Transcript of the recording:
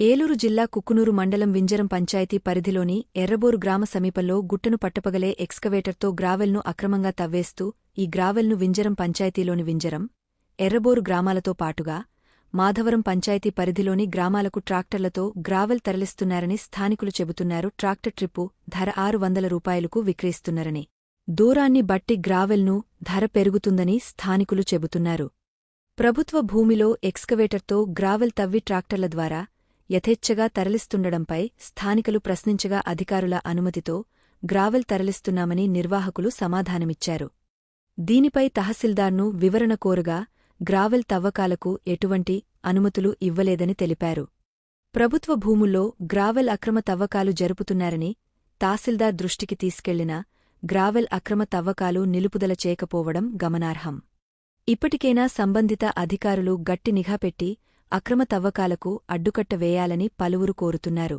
ఏలూరు జిల్లా కుక్కునూరు మండలం వింజరం పంచాయతీ పరిధిలోని ఎర్రబోరు గ్రామ సమీపంలో గుట్టను పట్టపగలే ఎక్స్కవేటర్తో గ్రావెల్ను అక్రమంగా తవ్వేస్తూ ఈ గ్రావెల్ను వింజరం పంచాయతీలోని వింజరం ఎర్రబోరు గ్రామాలతో పాటుగా మాధవరం పంచాయతీ పరిధిలోని గ్రామాలకు ట్రాక్టర్లతో గ్రావెల్ తరలిస్తున్నారని స్థానికులు చెబుతున్నారు. ట్రాక్టర్ ట్రిప్పు ధర ఆరు వందల రూపాయలకు విక్రయిస్తున్నారని దూరాన్ని బట్టి గ్రావెల్ను ధర పెరుగుతుందని స్థానికులు చెబుతున్నారు. ప్రభుత్వ భూమిలో ఎక్స్కవేటర్తో గ్రావెల్ తవ్వి ట్రాక్టర్ల ద్వారా యథేచ్ఛగా తరలిస్తుండడంపై స్థానికులు ప్రశ్నించగా అధికారుల అనుమతితో గ్రావెల్ తరలిస్తున్నామని నిర్వాహకులు సమాధానమిచ్చారు. దీనిపై తహసీల్దార్ను వివరణ కోరుగా గ్రావెల్ తవ్వకాలకు ఎటువంటి అనుమతులు ఇవ్వలేదని తెలిపారు. ప్రభుత్వ భూముల్లో గ్రావెల్ అక్రమ తవ్వకాలు జరుపుతున్నారని తహసీల్దార్ దృష్టికి తీసుకెళ్ళినా గ్రావెల్ అక్రమ తవ్వకాలు నిలుపుదల చేయకపోవడం గమనార్హం. ఇప్పటికైనా సంబంధిత అధికారులు గట్టి నిఘా పెట్టి అక్రమ తవ్వకాలకు అడ్డుకట్ట వేయాలని పలువురు కోరుతున్నారు.